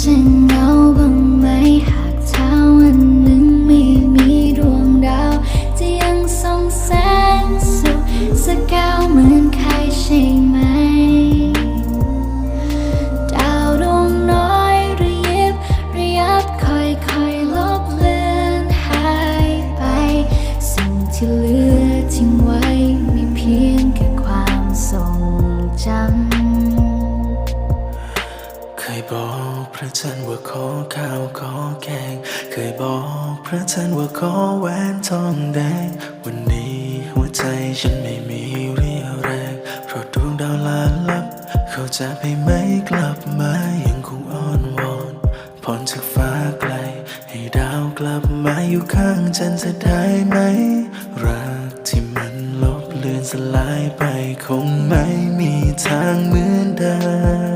จะเหงาบ้างไหมหากเช้าวันหนึ่งไม่มีดวงดาว จะยังส่องแสงสุขสักแก้วเหมือนใครใช่ไหม ดาวดวงน้อยระยิบระยับค่อยๆลบเลือนหายไป สิ่งที่เหลือทิ้งไว้มีเพียงแค่ความทรงจำ บอกพระจันทร์ว่าขอข้าวขอแกง เคยบอกพระจันทร์ว่าขอแหวนทองแดง วันนี้หัวใจฉันไม่มีเรี่ยวแรง เพราะดวงดาวลาลับ เขาจะไปไหมกลับมายังคงอ้อนวอนพรจากฟ้าไกล ให้ดาวกลับมาอยู่ข้างจันจะได้ไหม รักที่มันลบเลือนสลายไปคงไม่มีทางเหมือนเดิม